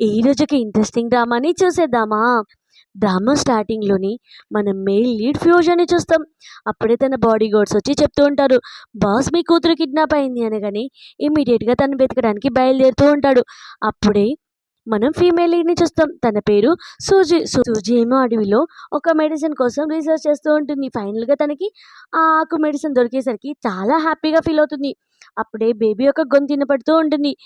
ఈ రోజుకి ఇంట్రెస్టింగ్ డ్రామాని చూసేద్దామా? డ్రామా స్టార్టింగ్లోని మనం మెయిల్ లీడ్ ఫ్యూజన్ని చూస్తాం. అప్పుడే తన బాడీ గార్డ్స్ వచ్చి చెప్తూ ఉంటారు బాస్ మీ కూతురు కిడ్నాప్ అయింది అనగానే ఇమీడియట్గా తను వెతకడానికి బయలుదేరుతూ ఉంటాడు. అప్పుడే మనం ఫీమేల్ లీడ్ని చూస్తాం. తన పేరు సూజీ. సూజీ ఏమో అడవిలో ఒక మెడిసిన్ కోసం రీసెర్చ్ చేస్తూ ఉంటుంది. ఫైనల్గా తనకి ఆ ఆకు మెడిసిన్ దొరికేసరికి చాలా హ్యాపీగా ఫీల్ అవుతుంది. అప్పుడే బేబీ యొక్క గొంతు పడుతూ ఉంటుంది.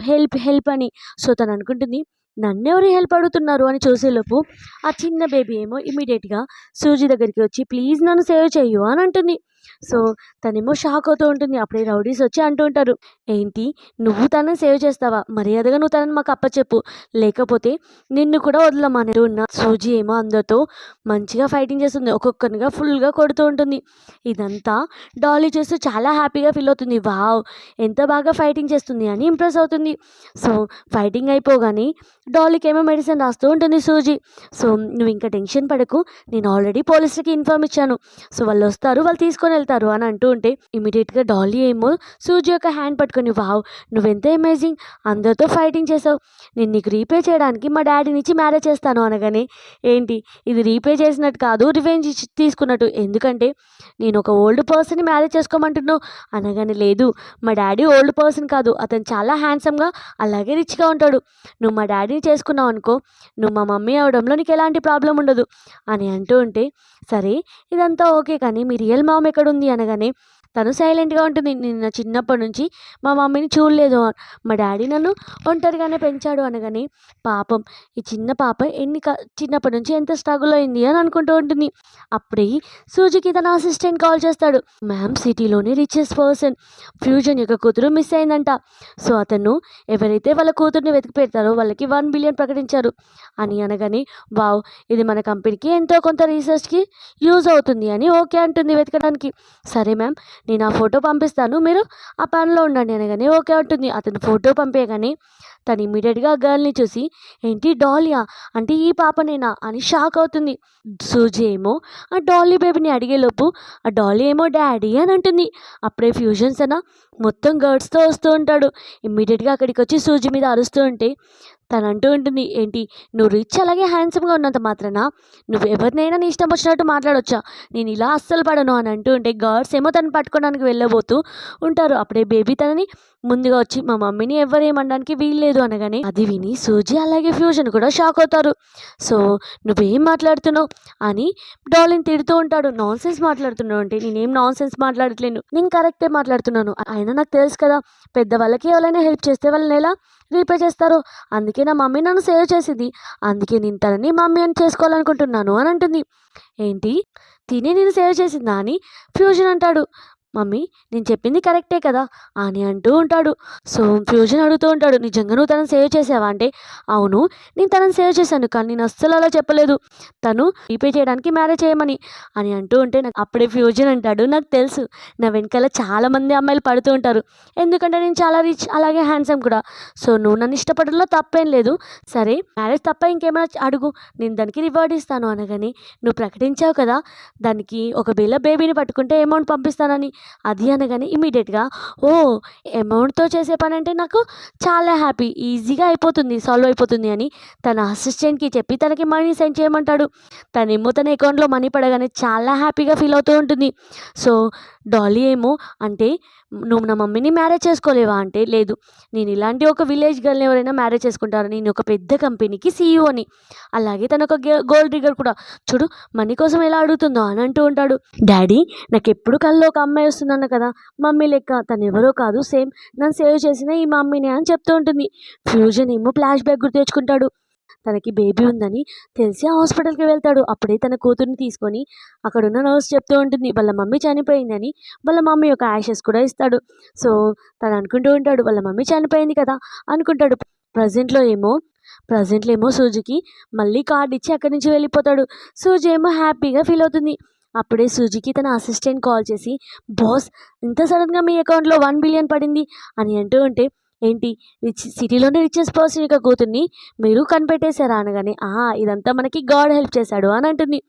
హెల్ప్ హెల్ప్ అని. సో తను అనుకుంటుంది నన్నెవరు హెల్ప్ అడుగుతున్నారు? అని చూసేలోపు ఆ చిన్న బేబీ ఏమో ఇమీడియట్గా సూజీ దగ్గరికి వచ్చి ప్లీజ్ నన్ను సేవ్ చేయు అని అంటుంది. సో తనేమో షాక్ అవుతూ ఉంటుంది. అప్పుడే రౌడీస్ వచ్చి అంటూ ఉంటారు. ఏంటి? నువ్వు తనని సేవ్ చేస్తావా? మర్యాదగా నువ్వు తనని మాకు అప్పచెప్పు. లేకపోతే నిన్ను కూడా వదలమని ఉన్న సూజీ ఏమో అందరితో మంచిగా ఫైటింగ్ చేస్తుంది. ఒక్కొక్కరిగా ఫుల్గా కొడుతూ ఉంటుంది. ఇదంతా డాలీ చేస్తూ చాలా హ్యాపీగా ఫీల్ అవుతుంది. వావ్! ఎంత బాగా ఫైటింగ్ చేస్తుంది అని ఇంప్రెస్ అవుతుంది. సో ఫైటింగ్ అయిపోగానే డాలీకి ఏమో మెడిసిన్ రాస్తూ ఉంటుంది సూజీ. సో నువ్వు ఇంకా టెన్షన్ పడకు. నేను ఆల్రెడీ పోలీసులకి ఇన్ఫామ్ ఇచ్చాను. సో వాళ్ళు వస్తారు వాళ్ళు తీసుకొని వెళ్తారు అని అంటూ ఉంటే ఇమీడియట్గా డాలీ ఏమో సూజీ యొక్క హ్యాండ్ పట్టుకొని వావ్ నువ్వెంత అమేజింగ్! అందరితో ఫైటింగ్ చేసావు. నేను నీకు రీపే చేయడానికి మా డాడీని ఇచ్చి మ్యారేజ్ చేస్తాను అనగానే ఏంటి? ఇది రీపే చేసినట్టు కాదు రివెంజ్ తీసుకున్నట్టు. ఎందుకంటే నేను ఒక ఓల్డ్ పర్సన్ని మ్యారేజ్ చేసుకోమంటున్నావు అనగానే లేదు మా డాడీ ఓల్డ్ పర్సన్ కాదు. అతను చాలా హ్యాండ్సమ్గా అలాగే రిచ్గా ఉంటాడు. నువ్వు మా డాడీ డాడీని చేసుకున్నావు అనుకో నువ్వు మా మమ్మీ అవడంలో నీకు ఎలాంటి ప్రాబ్లం ఉండదు. అని అంటూ ఉంటే సరే ఇదంతా ఓకే కానీ మీ రియల్ మామ్ ఎక్కడుంది అనగానే తను సైలెంట్గా ఉంటుంది. నిన్న చిన్నప్పటి నుంచి మా మమ్మీని చూడలేదు మా డాడీ నన్ను ఒంటరిగానే పెంచాడు అనగానే పాపం ఈ చిన్న పాప ఎన్ని క చిన్నప్పటి నుంచి ఎంత స్ట్రగుల్ అయింది అని అనుకుంటూ ఉంటుంది. అప్పుడే సూజుకి తన అసిస్టెంట్ కాల్ చేస్తాడు. మ్యామ్ సిటీలోనే రిచెస్ట్ పర్సన్ ఫ్యూజన్ యొక్క కూతురు మిస్ అయిందంట. సో అతను ఎవరైతే వాళ్ళ కూతుర్ని వెతికి పెడతారో వాళ్ళకి వన్ బిలియన్ ప్రకటించారు. అని అనగానే వావ్ ఇది మన కంపెనీకి ఎంతో కొంత రీసెర్చ్కి యూజ్ అవుతుంది అని ఓకే అంటుంది వెతకడానికి. సరే మ్యామ్ నేను ఆ ఫోటో పంపిస్తాను. మీరు ఆ పనిలో ఉండండి అనగానే ఓకే అంటుంది. అతను ఫోటో పంపేయగానే తను ఇమీడియట్గా ఆ గర్ల్ని చూసి ఏంటి డాలియా? అంటే ఈ పాపనేనా? అని షాక్ అవుతుంది. సూజీ ఏమో? ఆ డాలీ బేబీని అడిగేలోపు ఆ డాలీ ఏమో డాడీ అని అంటుంది. అప్పుడే ఫ్యూజన్స్ అన్న మొత్తం గర్డ్స్తో వస్తూ ఉంటాడు. ఇమ్మీడియట్గా అక్కడికి వచ్చి సూజీ మీద అరుస్తూ ఉంటే తను అంటూ ఉంటుంది. ఏంటి? నువ్వు రిచ్ అలాగే హ్యాండ్సమ్గా ఉన్నంత మాత్రాన? నువ్వు ఎవరినైనా నీ ఇష్టం వచ్చినట్టు మాట్లాడొచ్చా? నేను ఇలా అస్సలు పడను అని అంటూ ఉంటే గర్ల్స్ ఏమో తను పట్టుకోవడానికి వెళ్ళబోతూ ఉంటారు. అప్పుడే బేబీ తనని ముందుగా వచ్చి మా మమ్మీని ఎవరేమనడానికి వీల్లేదు అనగానే అది విని సూజీ అలాగే ఫ్యూజన్ కూడా షాక్ అవుతారు. సో నువ్వేం మాట్లాడుతున్నావు? అని డాలిని తిడుతూ ఉంటాడు. నాన్ సెన్స్ మాట్లాడుతున్నావు అంటే నేనేం నాన్ సెన్స్ మాట్లాడట్లేను. నేను కరెక్టే మాట్లాడుతున్నాను. అయినా నాకు తెలుసు కదా పెద్దవాళ్ళకి ఎవరైనా హెల్ప్ చేస్తే వాళ్ళని ఎలా రీపే చేస్తారు. అందుకే నా మమ్మీ నన్ను సేవ్ చేసింది. అందుకే నేను తనని మమ్మీ అని చేసుకోవాలనుకుంటున్నాను అని అంటుంది. ఏంటి? తిని నేను సేవ్ చేసిందా అని? ఫ్యూజన్ అంటాడు. మమ్మీ నేను చెప్పింది కరెక్టే కదా? అని అంటూ ఉంటాడు. సో ఫ్యూజన్ అడుగుతూ ఉంటాడు నిజంగా నువ్వు తనను సేవ్ చేసావా? అంటే అవును నేను తనను సేవ్ చేశాను కానీ నేను అస్సలు అలా చెప్పలేదు. తను రీపే చేయడానికి మ్యారేజ్ చేయమని అని అంటూ ఉంటే నాకు అప్పుడే ఫ్యూజన్ అంటాడు. నాకు తెలుసు నా వెనకాల చాలామంది అమ్మాయిలు పడుతూ ఉంటారు. ఎందుకంటే నేను చాలా రిచ్ అలాగే హ్యాండ్సమ్ కూడా. సో నువ్వు నన్ను ఇష్టపడడంలో తప్పేం లేదు. సరే మ్యారేజ్ తప్ప ఇంకేమైనా అడుగు. నేను దానికి రివార్డ్ ఇస్తాను అనగానే నువ్వు ప్రకటించావు కదా? దానికి ఒకవేళ బేబీని పట్టుకుంటే అమౌంట్ పంపిస్తానని. అది అనగానే ఇమీడియట్గా ఓ అమౌంట్తో చేసే పని అంటే నాకు చాలా హ్యాపీ ఈజీగా అయిపోతుంది సాల్వ్ అయిపోతుంది అని తన అసిస్టెంట్కి చెప్పి తనకి మనీ సెండ్ చేయమంటాడు. తనేమో తన అకౌంట్లో మనీ పడగానే చాలా హ్యాపీగా ఫీల్ అవుతూ ఉంటుంది. సో డాలీ ఏమో అంటే నువ్వు నా మమ్మీని మ్యారేజ్ చేసుకోలేవా? అంటే లేదు. నేను ఇలాంటి ఒక విలేజ్ గర్ల్ని ఎవరైనా మ్యారేజ్ చేసుకుంటారు. నేను ఒక పెద్ద కంపెనీకి సీఈఓని అలాగే తను ఒక గోల్డ్ డిగర్ కూడా. చూడు మనీ కోసం ఎలా అడుగుతుందో అని అంటూ ఉంటాడు. డాడీ నాకు ఎప్పుడు కళ్ళు ఒక అమ్మాయి వస్తుందన్న కదా మమ్మీ లెక్క. తను ఎవరో కాదు సేమ్. నన్ను సేవ్ చేసిన ఈ మమ్మీని అని చెప్తూ ఉంటుంది. ఫ్యూజన్ ఏమో ఫ్లాష్ బ్యాక్ గుర్తు తెచ్చుకుంటాడు. తనకి బేబీ ఉందని తెలిసి హాస్పిటల్కి వెళ్తాడు. అప్పుడే తన కూతుర్ని తీసుకొని అక్కడున్న నర్స్ చెప్తూ ఉంటుంది వాళ్ళ మమ్మీ చనిపోయిందని వాళ్ళ మమ్మీ యొక్క యాషెస్ కూడా ఇస్తాడు. సో తను అనుకుంటూ ఉంటాడు వాళ్ళ మమ్మీ చనిపోయింది కదా అనుకుంటాడు. ప్రజెంట్లో ఏమో ప్రజెంట్లో ఏమో సూజీకి మళ్ళీ కార్డు ఇచ్చి అక్కడి నుంచి వెళ్ళిపోతాడు. సూజీ ఏమో హ్యాపీగా ఫీల్ అవుతుంది. అప్పుడే సూజీకి తన అసిస్టెంట్ కాల్ చేసి బాస్ ఇంత సడన్గా మీ అకౌంట్లో వన్ బిలియన్ పడింది అని అంటూ ఉంటే ఏంటి? రిచ్ సిటీలోనే రిచెస్ పర్సన్ యొక్క కూతుర్ని మీరు కనిపెట్టేశారా అనగానే ఆహా ఇదంతా మనకి గాడ్ హెల్ప్ చేశాడు అని అంటుంది.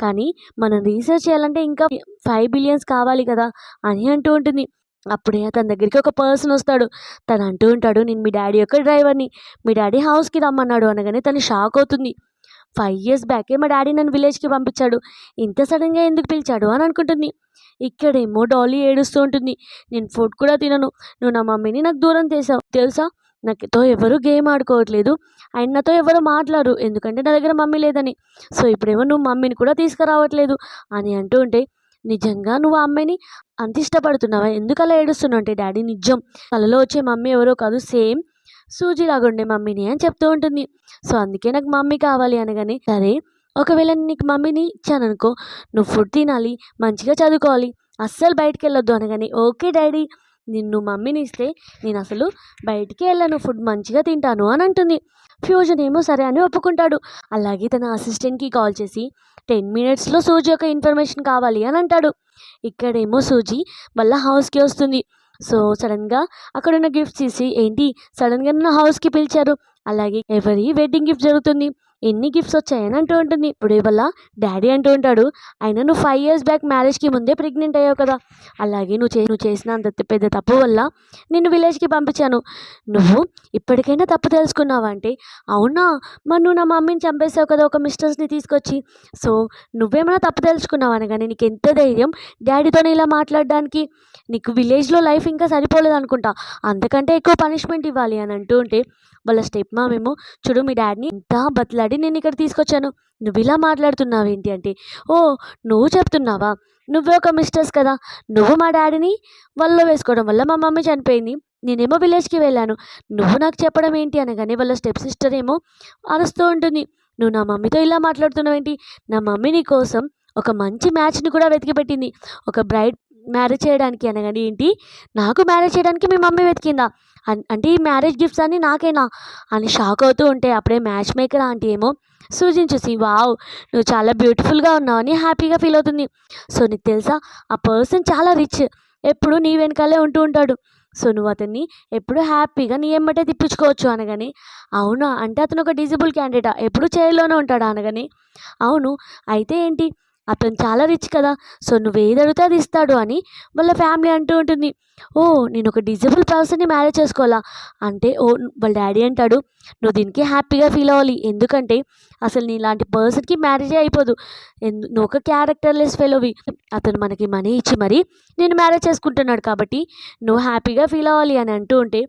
కానీ మనం రీసెర్చ్ చేయాలంటే ఇంకా ఫైవ్ బిలియన్స్ కావాలి కదా అని అంటూ ఉంటుంది. అప్పుడే తన దగ్గరికి ఒక పర్సన్ వస్తాడు. తను అంటూ ఉంటాడు నేను మీ డాడీ యొక్క డ్రైవర్ని. మీ డాడీ హౌస్కి రమ్మన్నాడు అనగానే తను షాక్ అవుతుంది. ఫైవ్ ఇయర్స్ బ్యాకే మా డాడీ నన్ను విలేజ్కి పంపించాడు. ఇంత సడన్గా ఎందుకు పిలిచాడు అని అనుకుంటుంది. ఇక్కడేమో డాలీ ఏడుస్తూ ఉంటుంది. నేను ఫుడ్ కూడా తినను. నువ్వు నా మమ్మీని నాకు దూరం చేసావు. తెలుసా? నాతో ఎవరు గేమ్ ఆడుకోవట్లేదు. ఆయన నాతో ఎవరు మాట్లాడరు. ఎందుకంటే నా దగ్గర మమ్మీ లేదని. సో ఇప్పుడేమో నువ్వు మమ్మీని కూడా తీసుకురావట్లేదు అని అంటూ ఉంటే నిజంగా నువ్వు ఆ అమ్మాయిని అంత ఇష్టపడుతున్నావా? ఎందుకు అలా ఏడుస్తున్నావు? అంటే డాడీ నిజం. కలలో వచ్చే మమ్మీ ఎవరో కాదు. సేమ్ సూజీ ఉండే మమ్మీని అని చెప్తూ ఉంటుంది. సో అందుకే నాకు మమ్మీ కావాలి అనగానే సరే ఒకవేళ నీకు మమ్మీని ఇచ్చాను అనుకో నువ్వు ఫుడ్ తినాలి మంచిగా చదువుకోవాలి అస్సలు బయటికి వెళ్ళొద్దు అనగానే ఓకే డాడీ నిన్ను మమ్మీని ఇస్తే నేను అసలు బయటికి వెళ్ళను ఫుడ్ మంచిగా తింటాను అని అంటుంది. ఫ్యూజన్ ఏమో సరే అని ఒప్పుకుంటాడు. అలాగే తన అసిస్టెంట్కి కాల్ చేసి టెన్ మినిట్స్లో సూజీ యొక్క ఇన్ఫర్మేషన్ కావాలి అని అంటాడు. ఇక్కడేమో సూజీ మళ్ళీ హౌస్కి వస్తుంది. సో సడన్గా అక్కడ ఉన్న గిఫ్ట్స్ తీసి ఏంటి? సడన్గా నన్ను హౌస్కి పిలిచారు. అలాగే ఎవరి వెడ్డింగ్ గిఫ్ట్ జరుగుతుంది? ఎన్ని గిఫ్ట్స్ వచ్చాయని అంటూ ఉంటుంది. ఇప్పుడు వల్ల డాడీ అంటూ ఉంటాడు అయినా నువ్వు ఫైవ్ ఇయర్స్ బ్యాక్ మ్యారేజ్కి ముందే ప్రెగ్నెంట్ అయ్యావు కదా. అలాగే నువ్వు చే నువ్వు చేసిన అంత పెద్ద తప్పు వల్ల నిన్ను విలేజ్కి పంపించాను. నువ్వు ఇప్పటికైనా తప్పు తెలుసుకున్నావంటే అవునా మరి నువ్వు నా మమ్మీని చంపేసావు కదా ఒక మిస్టర్స్ని తీసుకొచ్చి. సో నువ్వేమైనా తప్పు తెలుసుకున్నావు అనగానే నీకు ఎంత ధైర్యం డాడీతో ఇలా మాట్లాడడానికి? నీకు విలేజ్లో లైఫ్ ఇంకా సరిపోలేదు అనుకుంటా. అంతకంటే ఎక్కువ పనిష్మెంట్ ఇవ్వాలి అని అంటూ ఉంటే వాళ్ళ స్టెప్ మామేమో చూడు మీ డాడీని ఇంత బతిలాడి నేను ఇక్కడ తీసుకొచ్చాను. నువ్వు ఇలా మాట్లాడుతున్నావు ఏంటి అంటే ఓ నువ్వు చెప్తున్నావా? నువ్వే ఒక మిస్టర్స్ కదా. నువ్వు మా డాడీని వల్ల వేసుకోవడం వల్ల మా మమ్మీ చనిపోయింది. నేనేమో విలేజ్కి వెళ్ళాను. నువ్వు నాకు చెప్పడం ఏంటి అనగానే వాళ్ళ స్టెప్ సిస్టర్ ఏమో అరుస్తూ ఉంటుంది. నువ్వు నా మమ్మీతో ఇలా మాట్లాడుతున్నావు ఏంటి నా మమ్మీ నీ కోసం ఒక మంచి మ్యాచ్ని కూడా వెతికి పెట్టింది. ఒక బ్రైడ్ మ్యారేజ్ చేయడానికి అనగానే ఏంటి? నాకు మ్యారేజ్ చేయడానికి మీ మమ్మీ వెతికిందా? అంటే ఈ మ్యారేజ్ గిఫ్ట్స్ అన్నీ నాకేనా? అని షాక్ అవుతూ ఉంటే అప్పుడే మ్యాచ్ మేకర్ ఆంటీ ఏమో సూజిని చూసి వావ్ నువ్వు చాలా బ్యూటిఫుల్గా ఉన్నావు అని హ్యాపీగా ఫీల్ అవుతుంది. సో నీకు తెలుసా? ఆ పర్సన్ చాలా రిచ్ ఎప్పుడు నీ వెనకాలే ఉంటూ ఉంటాడు. సో నువ్వు అతన్ని ఎప్పుడు హ్యాపీగా నీ ఎమ్మటే తిప్పించుకోవచ్చు అనగాని అవునా? అంటే అతను ఒక డిజిబుల్ క్యాండిడేటా? ఎప్పుడు చైర్లోనే ఉంటాడా అనగానే అవును. అయితే ఏంటి? అతను చాలా రిచ్ కదా సో నువ్వు ఏది అడిగితే అది ఇస్తాడు అని వాళ్ళ ఫ్యామిలీ అంటూ ఉంటుంది. ఓ నేను ఒక డిజబుల్ పర్సన్ని మ్యారేజ్ చేసుకోవాలా? అంటే ఓ వాళ్ళ డాడీ అంటాడు నువ్వు దీనికి హ్యాపీగా ఫీల్ అవ్వాలి. ఎందుకంటే అసలు నీ ఇలాంటి పర్సన్కి మ్యారేజే అయిపోదు. ఎందు నువ్వు ఒక క్యారెక్టర్లెస్ ఫెలోవి అతను మనకి మనీ ఇచ్చి మరి నేను మ్యారేజ్ చేసుకుంటున్నాడు కాబట్టి నువ్వు హ్యాపీగా ఫీల్ అవ్వాలి అని అంటూ ఉంటే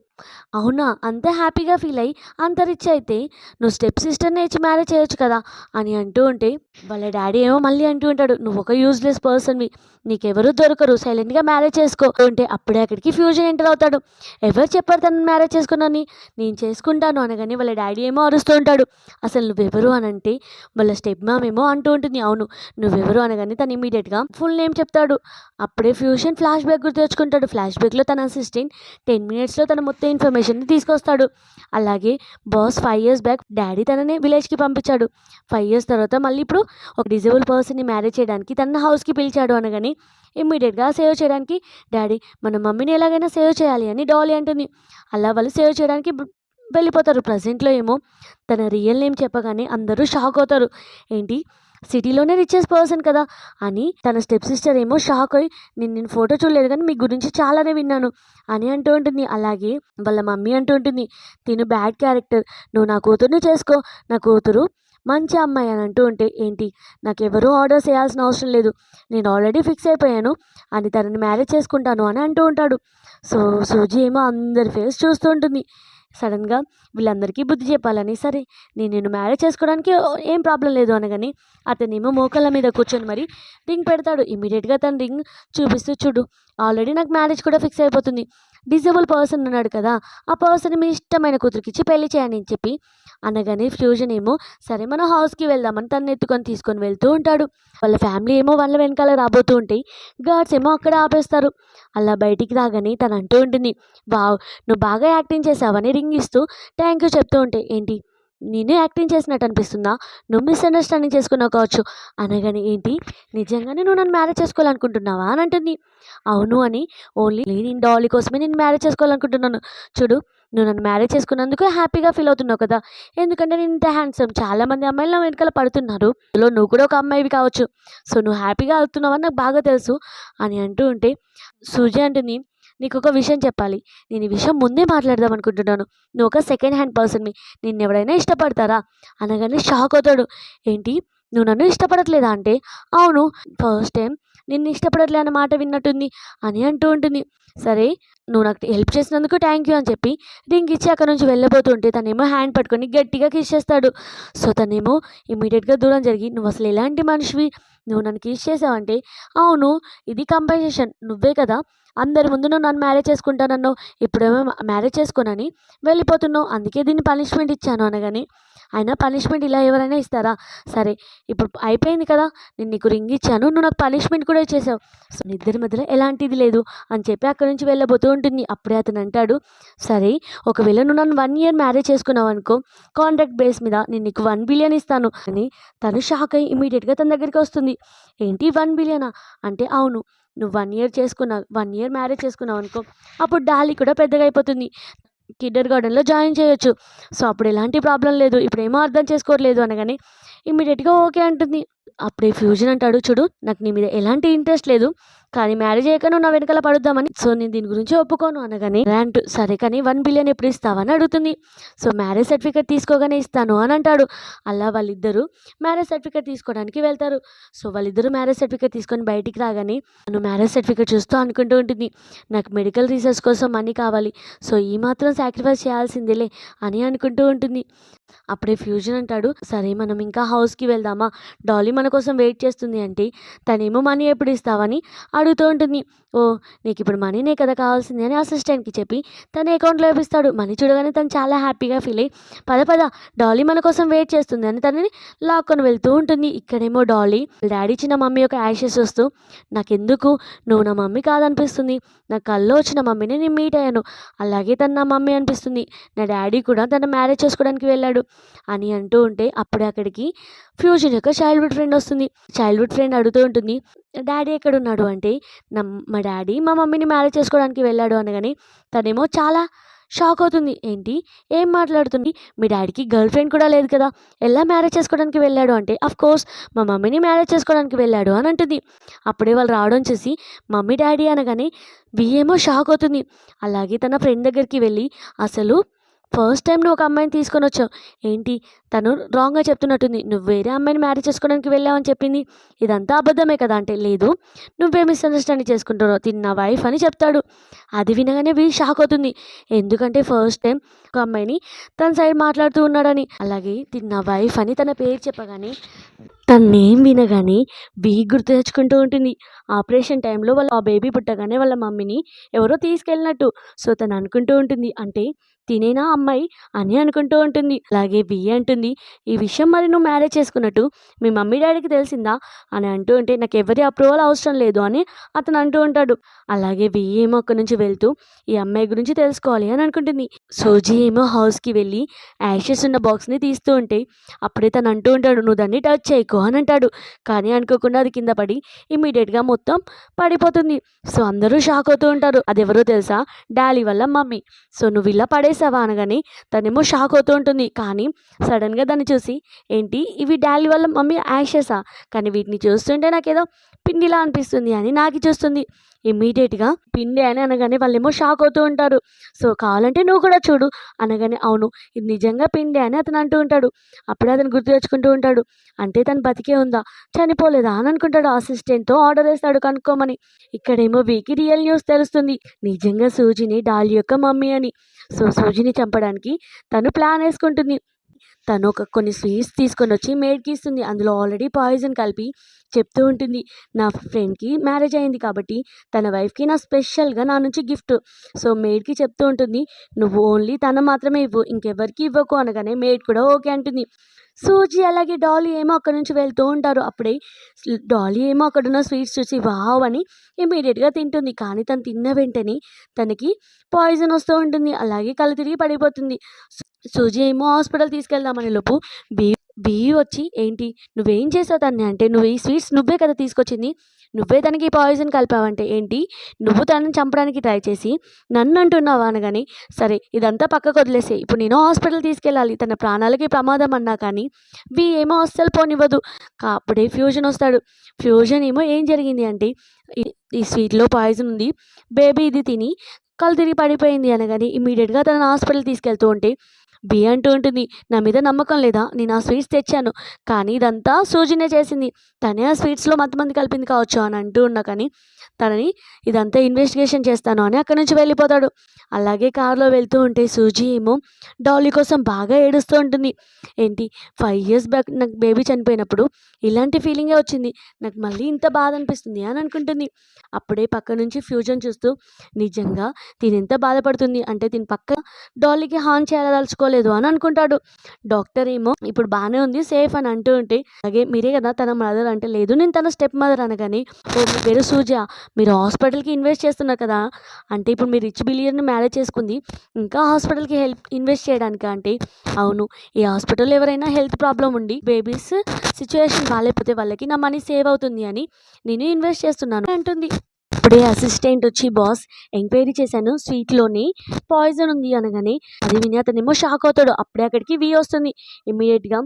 అవునా? అంత హ్యాపీగా ఫీల్ అయ్యి అంత రిచ్ అయితే నువ్వు స్టెప్ సిస్టర్ని ఇచ్చి మ్యారేజ్ చేయొచ్చు కదా అని అంటూ ఉంటే వాళ్ళ డాడీ ఏమో మళ్ళీ అంటూ ఉంటాడు నువ్వు ఒక యూజ్లెస్ పర్సన్వి నీకెవరు దొరకరు. సైలెంట్గా మ్యారేజ్ చేసుకో. అంటే అప్పుడే అక్కడికి ఫ్యూజన్ ఎంటర్ అవుతాడు. ఎవరు చెప్పారు తను మ్యారేజ్ చేసుకున్నాని నేను చేసుకుంటాను. అనగానే వాళ్ళ డాడీ ఏమో అరుస్తూ ఉంటాడు. అసలు నువ్వెవరు? అని అంటే వాళ్ళ స్టెప్ మామ్ ఏమో అంటూ ఉంటుంది. అవును నువ్వెవరు? అనగానే తను ఇమీడియట్గా ఫుల్ నేమ్ చెప్తాడు. అప్పుడే ట్యూషన్ ఫ్లాష్ బ్యాక్ గుర్తు తెచ్చుకుంటాడు. ఫ్లాష్ బ్యాక్లో తన అసిస్టెంట్ టెన్ మినిట్స్లో తన మొత్తం ఇన్ఫర్మేషన్ని తీసుకొస్తాడు. అలాగే boss five years back daddy తనని విలేజ్కి పంపించాడు. ఫైవ్ ఇయర్స్ తర్వాత మళ్ళీ ఇప్పుడు ఒక డిజేబుల్ పర్సన్ని మ్యారేజ్ చేయడానికి తన హౌస్కి పిలిచాడు అనగానే ఇమ్మీడియట్గా సేవ్ చేయడానికి డాడీ మన మమ్మీని ఎలాగైనా సేవ్ చేయాలి అని డాలీ అంటుంది. అలా వాళ్ళు సేవ్ చేయడానికి వెళ్ళిపోతారు. ప్రజెంట్లో ఏమో తన రియల్ నేమ్ చెప్పగానే అందరూ షాక్ అవుతారు. ఏంటి? సిటీలోనే రిచెస్ట్ పర్సన్ కదా అని తన స్టెప్ సిస్టర్ ఏమో షాక్ అయ్యి నేను నేను ఫోటో చూడలేదు కానీ మీ గురించి చాలానే విన్నాను అని అంటూ ఉంటుంది. అలాగే వాళ్ళ మమ్మీ అంటూ ఉంటుంది తిను బ్యాడ్ క్యారెక్టర్ నువ్వు నా కూతురుని చేసుకో నా కూతురు మంచి అమ్మాయి అని అంటూ ఉంటే ఏంటి నాకు ఎవరూ ఆర్డర్ చేయాల్సిన అవసరం లేదు నేను ఆల్రెడీ ఫిక్స్ అయిపోయాను అని తనని మ్యారేజ్ చేసుకుంటాను అని అంటూ ఉంటాడు. సో సూజీ ఏమో అందరి ఫేస్ చూస్తూ ఉంటుంది. సడన్గా వీళ్ళందరికీ బుద్ధి చెప్పాలని సరే నేను నిన్ను మ్యారేజ్ చేసుకోవడానికి ఏం ప్రాబ్లం లేదు అనగాని అతనేమో మోకాళ్ళ మీద కూర్చొని మరి రింగ్ పెడతాడు. ఇమీడియట్గా తను రింగ్ చూపిస్తూ చూడు ఆల్రెడీ నాకు మ్యారేజ్ కూడా ఫిక్స్ అయిపోతుంది. డిజేబుల్ పర్సన్ ఉన్నాడు కదా ఆ పర్సన్ మీ ఇష్టమైన కూతురికి ఇచ్చి పెళ్ళి చేయని అని చెప్పి అనగానే ఫ్యూజన్ ఏమో సరే మనం హౌస్కి వెళ్దామని తను ఎత్తుకొని తీసుకొని వెళ్తూ ఉంటాడు. వాళ్ళ ఫ్యామిలీ ఏమో వాళ్ళ వెనకాల రాబోతూ ఉంటాయి. గార్డ్స్ ఏమో అక్కడ ఆపేస్తారు. అలా బయటికి రాగానే తను అంటూ ఉంటుంది వావ్ నువ్వు బాగా యాక్టింగ్ చేసావని రింగ్ ఇస్తూ థ్యాంక్ యూ చెప్తూ ఉంటే ఏంటి? నేనే యాక్టింగ్ చేసినట్టు అనిపిస్తుందా? నువ్వు మిస్అండర్స్టాండింగ్ చేసుకున్నావు కావచ్చు. అనగానే ఏంటి? నిజంగానే నువ్వు నన్ను మ్యారేజ్ చేసుకోవాలనుకుంటున్నావా అని అంటుంది. అవును అని. ఓన్లీ నేను డాలీ కోసమే నేను మ్యారేజ్ చేసుకోవాలనుకుంటున్నాను. చూడు నువ్వు నన్ను మ్యారేజ్ చేసుకున్నందుకు హ్యాపీగా ఫీల్ అవుతున్నావు కదా. ఎందుకంటే నేను ఇంత హ్యాండ్సమ్. చాలామంది అమ్మాయిలు నా వెనకాల పడుతున్నారు. అందులో నువ్వు కూడా ఒక అమ్మాయివి కావచ్చు. సో నువ్వు హ్యాపీగా అవుతున్నావు అని నాకు బాగా తెలుసు అని అంటూ ఉంటే సూజీ అంటుంది నీకు ఒక విషయం చెప్పాలి. నేను ఈ విషయం ముందే మాట్లాడదాం అనుకుంటున్నాను. నువ్వు ఒక సెకండ్ హ్యాండ్ పర్సన్వి నిన్ను ఎవరైనా ఇష్టపడతారా? అనగానే షాక్ అవుతాడు. ఏంటి? నువ్వు నన్ను ఇష్టపడట్లేదా అంటే? అవును ఫస్ట్ టైం నిన్ను ఇష్టపడట్లే అన్న మాట విన్నట్టుంది అని అంటూ ఉంటుంది. సరే నువ్వు నాకు హెల్ప్ చేసినందుకు థ్యాంక్ యూ అని చెప్పి రింగ్ ఇచ్చి అక్కడ నుంచి వెళ్ళబోతుంటే తనేమో హ్యాండ్ పట్టుకొని గట్టిగా కిస్ చేస్తాడు. సో తనేమో ఇమీడియట్గా దూరం జరిగి నువ్వు అసలు ఎలాంటి మనిషివి? నువ్వు నన్ను కిస్ చేసావంటే అవును ఇది కంపెన్సేషన్ నువ్వే కదా అందరి ముందు నువ్వు నన్ను మ్యారేజ్ చేసుకుంటానన్నావు. ఇప్పుడేమో మ్యారేజ్ చేసుకోనని వెళ్ళిపోతున్నావు. అందుకే దీన్ని పనిష్మెంట్ ఇచ్చాను అనగానే అయినా పనిష్మెంట్ ఇలా ఎవరైనా ఇస్తారా? సరే ఇప్పుడు అయిపోయింది కదా నేను నీకు రింగ్ ఇచ్చాను నువ్వు నాకు పనిష్మెంట్ కూడా ఇచ్చేసావు. సో ఇద్దరి మధ్యలో ఎలాంటిది లేదు. అని చెప్పి అక్కడి నుంచి వెళ్ళబోతూ ఉంటుంది. అప్పుడే అతను అంటాడు సరే ఒకవేళ నువ్వు నన్ను వన్ ఇయర్ మ్యారేజ్ చేసుకున్నావు అనుకో కాంట్రాక్ట్ బేస్ మీద నేను నీకు వన్ బిలియన్ ఇస్తాను. అని తను షాక్ అయ్యి ఇమీడియట్గా తన దగ్గరికి వస్తుంది. ఏంటి వన్ బిలియనా అంటే అవును నువ్వు వన్ ఇయర్ చేసుకున్నావు వన్ ఇయర్ మ్యారేజ్ చేసుకున్నావు అనుకో అప్పుడు డాలీ కూడా పెద్దగా అయిపోతుంది. కిండర్ గార్డెన్లో జాయిన్ చేయొచ్చు. సో అప్పుడు ఎలాంటి ప్రాబ్లం లేదు. ఇప్పుడు ఏమో అర్థం చేసుకోవట్లేదు అనగానే ఇమ్మీడియట్గా ఓకే అంటుంది. అప్పుడే ఫ్యూజన్ అంటాడు చూడు నాకు నీ మీద ఎలాంటి ఇంట్రెస్ట్ లేదు. కానీ మ్యారేజ్ అయ్యాక నువ్వు నా వెనకాల పడుద్దామని. సో నేను దీని గురించి ఒప్పుకోను అనగానే ర్యాంట్ సరే కానీ వన్ బిలియన్ ఎప్పుడు ఇస్తావని అడుగుతుంది. సో మ్యారేజ్ సర్టిఫికేట్ తీసుకోగానే ఇస్తాను అని అంటాడు. అలా వాళ్ళిద్దరూ మ్యారేజ్ సర్టిఫికేట్ తీసుకోవడానికి వెళ్తారు. సో వాళ్ళిద్దరూ మ్యారేజ్ సర్టిఫికేట్ తీసుకొని బయటికి రాగానే నువ్వు మ్యారేజ్ సర్టిఫికేట్ చూస్తూ అనుకుంటూ ఉంటుంది. నాకు మెడికల్ రీసెర్చ్ కోసం మనీ కావాలి. సో ఈ మాత్రం సాక్రిఫైస్ చేయాల్సిందేలే అని అనుకుంటూ ఉంటుంది. అప్పుడే ఫ్యూజన్ అంటాడు సరే మనం ఇంకా హౌస్కి వెళ్దామా? డాలీ మన కోసం వెయిట్ చేస్తుంది అంటే తనేమో మనీ ఎప్పుడు ఇస్తావని అడుగుతూ ఉంటుంది. ఓ నీకు ఇప్పుడు మనీనే కదా కావాల్సింది అని అసిస్టెంట్కి చెప్పి తన అకౌంట్లో వేపిస్తాడు. మనీ చూడగానే తను చాలా హ్యాపీగా ఫీల్ అయ్యి పద పద డాలీ మన కోసం వెయిట్ చేస్తుంది అని తనని లాక్కొని వెళ్తూ ఉంటుంది. ఇక్కడేమో డాలీ డాడీ ఇచ్చిన మమ్మీ యొక్క యాషెస్ వస్తూ నాకెందుకు? నువ్వు నా మమ్మీ కాదనిపిస్తుంది. నా కల్లో వచ్చిన మమ్మీని నేను మీట్ అయ్యాను. అలాగే తను నా మమ్మీ అనిపిస్తుంది. నా డాడీ కూడా తన మ్యారేజ్ చేసుకోవడానికి వెళ్ళాడు అని అంటూ ఉంటే అప్పుడే అక్కడికి ఫ్యూజన్ యొక్క చైల్డ్హుడ్ ఫ్రెండ్ వస్తుంది. చైల్డ్హుడ్ ఫ్రెండ్ అడుగుతూ ఉంటుంది డాడీ ఎక్కడున్నాడు అంటే నా మా డాడీ మా మమ్మీని మ్యారేజ్ చేసుకోవడానికి వెళ్ళాడు అనగానే తనేమో చాలా షాక్ అవుతుంది. ఏంటి? ఏం మాట్లాడుతుంది? మీ డాడీకి గర్ల్ ఫ్రెండ్ కూడా లేదు కదా ఎలా మ్యారేజ్ చేసుకోవడానికి వెళ్ళాడు అంటే అఫ్ కోర్స్ మా మమ్మీని మ్యారేజ్ చేసుకోవడానికి వెళ్ళాడు అని అంటుంది. అప్పుడే వాళ్ళు రావడం చూసి మమ్మీ డాడీ అనగానే వి ఏమో షాక్ అవుతుంది. అలాగే తన ఫ్రెండ్ దగ్గరికి వెళ్ళి అసలు ఫస్ట్ టైం నువ్వు ఒక అమ్మాయిని తీసుకొని వచ్చావు. ఏంటి? తను రాంగ్గా చెప్తున్నట్టుంది. నువ్వు వేరే అమ్మాయిని మ్యారేజ్ చేసుకోవడానికి వెళ్ళావని చెప్పింది. ఇదంతా అబద్ధమే కదా అంటే లేదు. నువ్వే మిస్అండర్స్టాండింగ్ చేసుకుంటున్నావు. తిన్న నా వైఫ్ అని చెప్తాడు. అది వినగానే వీ షాక్ అవుతుంది. ఎందుకంటే ఫస్ట్ టైం ఒక అమ్మాయిని తన సైడ్ మాట్లాడుతూ ఉన్నాడని. అలాగే తిన్న వైఫ్ అని తన పేరు చెప్పగానే తన నేమ్ వినగానే వీ గుర్తు తెచ్చుకుంటూ ఉంటుంది. ఆపరేషన్ టైంలో వాళ్ళ ఆ బేబీ పుట్టగానే వాళ్ళ మమ్మీని ఎవరో తీసుకెళ్ళినట్టు. సో తను అనుకుంటూ ఉంటుంది. అంటే తినేనా అమ్మాయి అని అనుకుంటూ ఉంటుంది. అలాగే బి అంటుంది ఈ విషయం మరి నువ్వు మ్యారేజ్ చేసుకున్నట్టు మీ మమ్మీ డాడీకి తెలిసిందా? అని అంటూ ఉంటే నాకు ఎవరి అప్రూవల్ అవసరం లేదు అని అతను అంటూ ఉంటాడు. అలాగే బి ఏమో అక్కడి నుంచి వెళ్తూ ఈ అమ్మాయి గురించి తెలుసుకోవాలి అని అనుకుంటుంది. సోజీ ఏమో హౌస్కి వెళ్ళి యాషెస్ ఉన్న బాక్స్ని తీస్తూ ఉంటే అప్పుడే తను అంటూ ఉంటాడు నువ్వు దాన్ని టచ్ చేయకు అని అంటాడు. కానీ అనుకోకుండా అది కింద పడి ఇమీడియట్గా మొత్తం పడిపోతుంది. సో అందరూ షాక్ అవుతూ ఉంటారు. అది ఎవరో తెలుసా? డాలీ వల్ల మమ్మీ. సో నువ్వు ఇలా పడే చేసావా అనగానే తనేమో షాక్ అవుతూ ఉంటుంది. కానీ సడన్గా దాన్ని చూసి ఏంటి? ఇవి డాలీ వల్ల మమ్మీ యాషెసా? కానీ వీటిని చూస్తుంటే నాకేదో పిండిలా అనిపిస్తుంది అని నాకు చూస్తుంది. ఇమ్మీడియట్గా పిండి అని అనగానే వాళ్ళేమో షాక్ అవుతూ ఉంటారు. సో కావాలంటే నువ్వు కూడా చూడు. అనగానే అవును ఇది నిజంగా పిండి అని అతను అంటూ ఉంటాడు. అప్పుడే అతను గుర్తు తెచ్చుకుంటూ ఉంటాడు. అంటే తను బతికే ఉందా? చనిపోలేదా? అని అనుకుంటాడు. అసిస్టెంట్తో ఆర్డర్ వేస్తాడు కనుక్కోమని. ఇక్కడేమో వీకి రియల్ న్యూస్ తెలుస్తుంది. నిజంగా సూజిని డాల్ యొక్క మమ్మీ అని. సో సూజిని చంపడానికి తను ప్లాన్ వేసుకుంటుంది. తను ఒక కొన్ని స్వీట్స్ తీసుకొని వచ్చి మేడ్కి ఇస్తుంది. అందులో ఆల్రెడీ పాయిజన్ కలిపి చెప్తూ ఉంటుంది. నా ఫ్రెండ్కి మ్యారేజ్ అయింది కాబట్టి తన వైఫ్కి నా స్పెషల్గా నా నుంచి గిఫ్ట్. సో మేడ్కి చెప్తూ ఉంటుంది. నువ్వు ఓన్లీ తను మాత్రమే ఇవ్వు. ఇంకెవరికి ఇవ్వకు అనగానే మేడ్ కూడా ఓకే అంటుంది. సూజీ అలాగే డాలీ ఏమో అక్కడ నుంచి వెళ్తూ ఉంటారు. అప్పుడే డాలీ ఏమో అక్కడ ఉన్న స్వీట్స్ చూసి వావ్ అని ఇమీడియట్గా తింటుంది. కానీ తను తిన్న వెంటనే తనకి పాయిజన్ వస్తూ ఉంటుంది. అలాగే కళ్ళు తిరిగి పడిపోతుంది. సూజీ ఏమో హాస్పిటల్ తీసుకెళ్దామని లోపు బీ బి వచ్చి ఏంటి? నువ్వేం చేసావు దాన్ని అంటే నువ్వు ఈ స్వీట్స్ నువ్వే కదా తీసుకొచ్చింది. నువ్వే తనకి పాయిజన్ కలిపావంటే ఏంటి? నువ్వు తనని చంపడానికి ట్రై చేసి నన్ను అంటున్నావా అనగాని సరే ఇదంతా పక్కకు వదిలేసే ఇప్పుడు నేను హాస్పిటల్ తీసుకెళ్ళాలి. తన ప్రాణాలకి ప్రమాదం అన్నా కానీ బి ఏమో హాస్టల్ పోనివ్వదు. కా- అప్పుడే ఫ్యూజన్ వస్తాడు. ఫ్యూజన్ ఏమో ఏం జరిగింది అంటే ఈ- ఈ స్వీట్లో పాయిజన్ ఉంది. బేబీ ఇది తిని కళ్ళు తిరిగి పడిపోయింది అనగాని ఇమీడియట్గా తనని హాస్పిటల్ తీసుకెళ్తూ ఉంటే బి అంటూ ఉంటుంది. నా మీద నమ్మకం లేదా? నేను ఆ స్వీట్స్ తెచ్చాను. కానీ ఇదంతా సూజీనే చేసింది. తనే ఆ స్వీట్స్లో మంది కలిపింది కావచ్చు అని అంటూ ఉన్నా కానీ తనని ఇదంతా ఇన్వెస్టిగేషన్ చేస్తాను అని అక్కడి నుంచి వెళ్ళిపోతాడు. అలాగే కారులో వెళ్తూ ఉంటే సూజీ ఏమో డాలీ కోసం బాగా ఏడుస్తూ ఉంటుంది. ఏంటి ఫైవ్ ఇయర్స్ బ్యాక్ నాకు బేబీ చనిపోయినప్పుడు ఇలాంటి ఫీలింగే వచ్చింది. నాకు మళ్ళీ ఇంత బాధ అనిపిస్తుంది అని అనుకుంటుంది. అప్పుడే పక్క నుంచి ఫ్యూజన్ చూస్తూ నిజంగా దీని ఎంత బాధపడుతుంది? అంటే దీని పక్క డాలీకి హాన్ చేయదలుచుకోలేదు అని అనుకుంటాడు. డాక్టర్ ఏమో ఇప్పుడు బాగానే ఉంది సేఫ్ అని అంటూ ఉంటే అలాగే మీరే కదా తన మదర్ అంటే లేదు నేను తన స్టెప్ మదర్ అనగానే ఓ మీ పేరు సూజా మీరు హాస్పిటల్కి ఇన్వెస్ట్ చేస్తున్నారు కదా అంటే ఇప్పుడు మీరు రిచ్ బిలియర్ని మ్యారేజ్ చేసుకుంది ఇంకా హాస్పిటల్కి హెల్ప్ ఇన్వెస్ట్ చేయడానికి అంటే? అవును ఈ హాస్పిటల్లో ఎవరైనా హెల్త్ ప్రాబ్లం ఉండి బేబీస్ సిచ్యువేషన్ బాగాలేకపోతే వాళ్ళకి నా మనీ సేవ్ అవుతుంది అని నేను ఇన్వెస్ట్ చేస్తున్నాను అంటుంది. అప్పుడే అసిస్టెంట్ వచ్చి బాస్ ఎంక్వైరీ చేశాను స్వీట్లోని పాయిజన్ ఉంది అనగానే అది విని అతనేమో షాక్ అవుతాడు. అప్పుడే అక్కడికి వి వస్తుంది. ఇమ్మీడియట్గా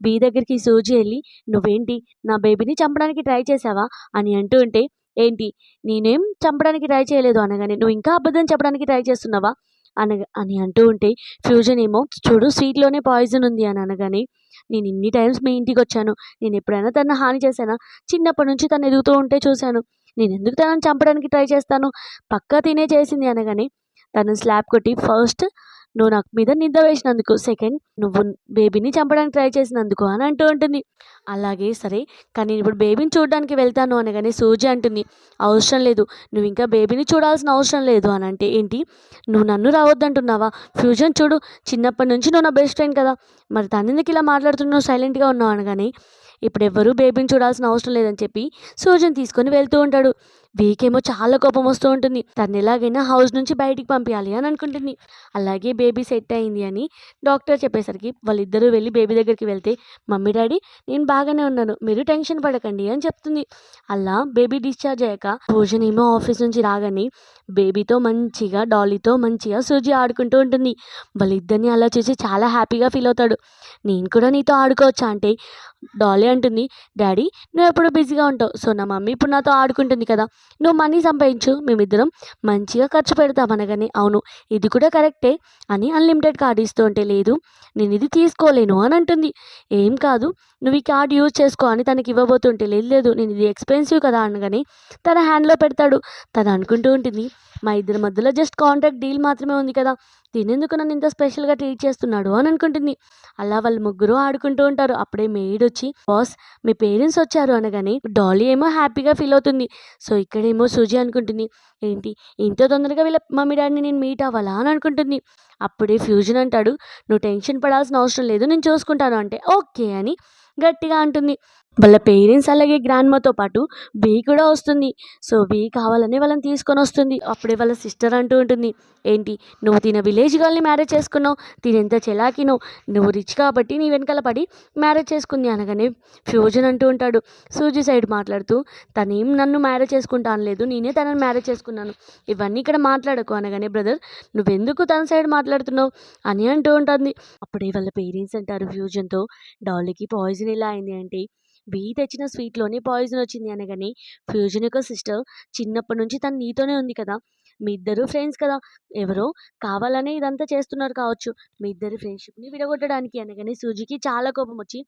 బీ దగ్గరికి సూజీ వెళ్ళి నువ్వేంటి నా బేబీని చంపడానికి ట్రై చేసావా అని అంటూ ఉంటే ఏంటి? నేనేం చంపడానికి ట్రై చేయలేదు అనగానే నువ్వు ఇంకా అబద్ధం చెప్పడానికి ట్రై చేస్తున్నావా? అనగా అని అంటూ ఉంటే ఫ్యూజన్ ఏమో చూడు స్వీట్లోనే పాయిజన్ ఉంది అని అనగానే నేను ఇన్ని టైమ్స్ మీ ఇంటికి వచ్చాను. నేను ఎప్పుడైనా తన హాని చేశానా? చిన్నప్పటి నుంచి తను ఎదుగుతూ ఉంటే చూశాను. నేను ఎందుకు తనని చంపడానికి ట్రై చేస్తాను? పక్కా తినే చేసింది అనగానే తను స్లాబ్ కొట్టి ఫస్ట్ నువ్వు నాకు మీద నిద్ర వేసినందుకు సెకండ్ నువ్వు బేబీని చంపడానికి ట్రై చేసినందుకు అని అంటూ ఉంటుంది. అలాగే సరే కానీ నేను ఇప్పుడు బేబీని చూడడానికి వెళ్తాను అనగానే సూజీ అంటుంది అవసరం లేదు నువ్వు ఇంకా బేబీని చూడాల్సిన అవసరం లేదు అని అంటే ఏంటి? నువ్వు నన్ను రావద్దంటున్నావా? ఫ్యూజన్ చూడు చిన్నప్పటి నుంచి నువ్వు నా బెస్ట్ ఫ్రెండ్ కదా. మరి తను ఇలా మాట్లాడుతున్నావు? సైలెంట్గా ఉన్నావు అనగానే ఇప్పుడు ఎవ్వరూ బేబీని చూడాల్సిన అవసరం లేదని చెప్పి సూజన్ తీసుకొని వెళ్తూ ఉంటాడు. వీకేమో చాలా కోపం వస్తూ ఉంటుంది. తను ఎలాగైనా హౌస్ నుంచి బయటికి పంపించాలి అని అనుకుంటుంది. అలాగే బేబీ సెట్ అయింది అని డాక్టర్ చెప్పేసరికి వాళ్ళిద్దరూ వెళ్ళి బేబీ దగ్గరికి వెళ్తే మమ్మీ డాడీ నేను బాగానే ఉన్నాను. మీరు టెన్షన్ పడకండి అని చెప్తుంది. అలా బేబీ డిశ్చార్జ్ అయ్యాక భోజన్ ఏమో ఆఫీస్ నుంచి రాగానే బేబీతో మంచిగా డాలీతో మంచిగా సూజీ ఆడుకుంటూ ఉంటుంది. వాళ్ళిద్దరిని అలా చూసి చాలా హ్యాపీగా ఫీల్ అవుతాడు. నేను కూడా నీతో ఆడుకోవచ్చా అంటే డాలీ అంటుంది డాడీ నువ్వు ఎప్పుడు బిజీగా ఉంటావు. సో నా మమ్మీ ఇప్పుడు నాతో ఆడుకుంటుంది కదా. నువ్వు మనీ సంపాదించు. మేమిద్దరం మంచిగా ఖర్చు పెడతాం అనగానే అవును ఇది కూడా కరెక్టే. అని అన్లిమిటెడ్ కార్డు ఇస్తూ ఉంటే లేదు నేను ఇది తీసుకోలేను అని అంటుంది. ఏం కాదు నువ్వు ఈ కార్డు యూజ్ చేసుకో అని తనకి ఇవ్వబోతుంటే లేదు లేదు నేను ఇది ఎక్స్పెన్సివ్ కదా అనగానే తన హ్యాండ్లో పెడతాడు. తను అనుకుంటూ ఉంటుంది మా ఇద్దరి మధ్యలో జస్ట్ కాంట్రాక్ట్ డీల్ మాత్రమే ఉంది కదా. తినేందుకు నన్ను ఇంత స్పెషల్గా ట్రీట్ చేస్తున్నాడు? అని అనుకుంటుంది. అలా వాళ్ళు ముగ్గురు ఆడుకుంటూ ఉంటారు. అప్పుడే మెయిడ్ వచ్చి బాస్ మీ పేరెంట్స్ వచ్చారు అనగానే డాలీ ఏమో హ్యాపీగా ఫీల్ అవుతుంది. సో ఇక్కడేమో సూజీ అనుకుంటుంది. ఏంటి ఇంత తొందరగా వీళ్ళ మమ్మీ డాడీని నేను మీట్ అవ్వాలా? అని అనుకుంటుంది. అప్పుడే ఫ్యూజన్ అంటాడు నువ్వు టెన్షన్ పడాల్సిన అవసరం లేదు నేను చూసుకుంటాను. అంటే ఓకే అని గట్టిగా అంటుంది. వాళ్ళ పేరెంట్స్ అలాగే గ్రాండ్మాతో పాటు బీ కూడా వస్తుంది. సో బీ కావాలని వాళ్ళని తీసుకొని వస్తుంది. అప్పుడే వాళ్ళ సిస్టర్ అంటూ ఉంటుంది ఏంటి నువ్వు తిన విలేజ్ గర్ల్ని మ్యారేజ్ చేసుకున్నావు తినెంత చెలాకినో నువ్వు రిచ్ కాబట్టి నీ వెనకాల పడి మ్యారేజ్ చేసుకుంది అనగానే ఫ్యూజన్ అంటూ ఉంటాడు. సూజీ సైడ్ మాట్లాడుతూ తనేం నన్ను మ్యారేజ్ చేసుకుంటాను లేదు నేనే తనని మ్యారేజ్ చేసుకున్నాను. ఇవన్నీ ఇక్కడ మాట్లాడకు అనగానే బ్రదర్ నువ్వెందుకు తన సైడ్ మాట్లాడుతున్నావు? అని అంటూ ఉంటుంది. అప్పుడే వాళ్ళ పేరెంట్స్ అంటారు ఫ్యూజన్తో డాలీకి పాయిజన్ ఎలా అయింది అంటే బీ తెచ్చిన స్వీట్లోనే పాయిజన్ వచ్చింది అనగానే ఫ్యూజన్ యొక్క సిస్టర్ చిన్నప్పటి నుంచి తను నీతోనే ఉంది కదా. మీ ఇద్దరు ఫ్రెండ్స్ కదా. ఎవరో కావాలనే ఇదంతా చేస్తున్నారు కావచ్చు. మీ ఇద్దరి ఫ్రెండ్షిప్ని విడగొట్టడానికి అనగానే సూజీకి చాలా కోపం వచ్చి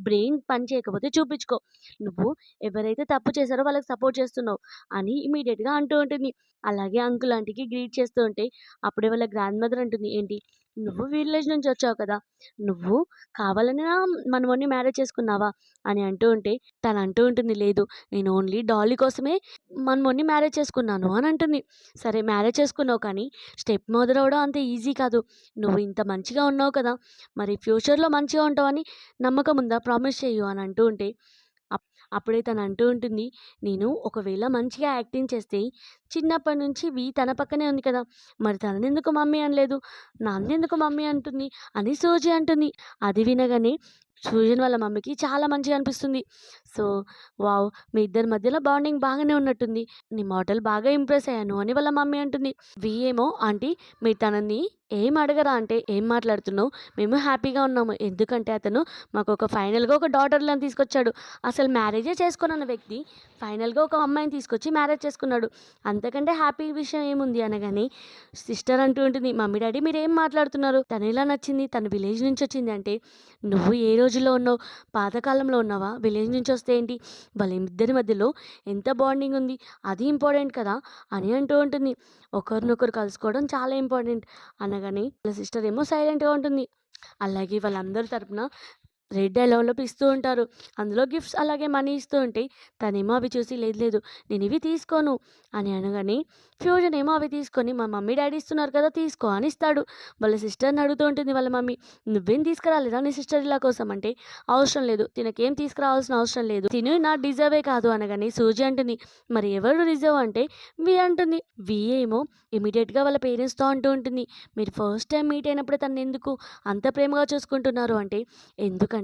బ్రెయిన్ పని చేయకపోతే చూపించుకో. నువ్వు ఎవరైతే తప్పు చేశారో వాళ్ళకి సపోర్ట్ చేస్తున్నావు అని ఇమీడియట్గా అంటూ ఉంటుంది. అలాగే అంకుల్ ఆంటీకి గ్రీట్ చేస్తూ ఉంటే అప్పుడే వాళ్ళ గ్రాండ్ మదర్ అంటుంది ఏంటి నువ్వు విలేజ్ నుంచి వచ్చావు కదా నువ్వు కావాలని మనమని మ్యారేజ్ చేసుకున్నావా అని అంటూ ఉంటే తను అంటూ ఉంటుంది లేదు నేను ఓన్లీ డాలీ కోసమే మనమొన్ని మ్యారేజ్ చేసుకున్నాను అని అంటుంది. సరే మ్యారేజ్ చేసుకున్నావు కానీ స్టెప్ మదర్ అవడం అంత ఈజీ కాదు. నువ్వు ఇంత మంచిగా ఉన్నావు కదా మరి ఫ్యూచర్లో మంచిగా ఉంటావని నమ్మకం ఉందా? ప్రామిస్ చేయు అని అంటూ ఉంటే అప్- అప్పుడే తను అంటూ ఉంటుంది నేను ఒకవేళ మంచిగా యాక్టింగ్ చేస్తే చిన్నప్పటి నుంచి వి తన పక్కనే ఉంది కదా! మరి తననెందుకు మమ్మీ అనలేదు? నన్నెందుకు మమ్మీ అంటుంది? అని సూజీ అంటుంది. అది వినగానే సూజన్ వాళ్ళ మమ్మీకి చాలా మంచిగా అనిపిస్తుంది. సో వావ్ మీ ఇద్దరి మధ్యలో బాండింగ్ బాగానే ఉన్నట్టుంది. నీ మోడల్ బాగా ఇంప్రెస్ అయ్యాను అని వాళ్ళ మమ్మీ అంటుంది. వి ఏమో ఆంటీ మీరు తనని ఏం అడగరా అంటే ఏం మాట్లాడుతున్నావు? మేము హ్యాపీగా ఉన్నాము. ఎందుకంటే అతను మాకు ఒక ఫైనల్గా ఒక డాటర్లను తీసుకొచ్చాడు. అసలు మ్యారేజే చేసుకున్న వ్యక్తి ఫైనల్గా ఒక అమ్మాయిని తీసుకొచ్చి మ్యారేజ్ చేసుకున్నాడు. అంతకంటే హ్యాపీ విషయం ఏముంది అనగానే సిస్టర్ అంటూ ఉంటుంది మమ్మీ డాడీ మీరు ఏం మాట్లాడుతున్నారు? తను ఎలా నచ్చింది? తన విలేజ్ నుంచి వచ్చింది అంటే నువ్వు ఏ రోజుల్లో ఉన్నావు? పాతకాలంలో ఉన్నావా? విలేజ్ నుంచి వస్తే ఏంటి? వాళ్ళ ఇద్దరి మధ్యలో ఎంత బాండింగ్ ఉంది? అది ఇంపార్టెంట్ కదా? అని అంటూ ఉంటుంది. ఒకరినొకరు కలుసుకోవడం చాలా ఇంపార్టెంట్ అనగానే వాళ్ళ సిస్టర్ ఏమో సైలెంట్గా ఉంటుంది. అలాగే వాళ్ళందరి తరపున రెడ్ ఎలవలప్ ఇస్తూ ఉంటారు. అందులో గిఫ్ట్స్ అలాగే మనీ ఇస్తూ ఉంటే తనేమో అవి చూసి లేదు లేదు నేను ఇవి తీసుకోను అని అనగానే ఫ్యూజన్ ఏమో అవి తీసుకొని మా మమ్మీ డాడీ ఇస్తున్నారు కదా తీసుకో అని ఇస్తాడు. వాళ్ళ సిస్టర్ని అడుగుతూ ఉంటుంది వాళ్ళ మమ్మీ నువ్వేం తీసుకురాలేదా నీ సిస్టర్ ఇలా కోసం? అంటే అవసరం లేదు తినకేం తీసుకురావాల్సిన అవసరం లేదు తిను నా డిజర్వే కాదు అనగానే సూజీ అంటుంది. మరి ఎవరు రిజర్వ్ అంటే వి అంటుంది. వి ఏమో ఇమీడియట్గా వాళ్ళ పేరెంట్స్తో అంటూ ఉంటుంది. మీరు ఫస్ట్ టైం మీట్ అయినప్పుడు తను ఎందుకు అంత ప్రేమగా చూసుకుంటున్నారు? అంటే ఎందుకంటే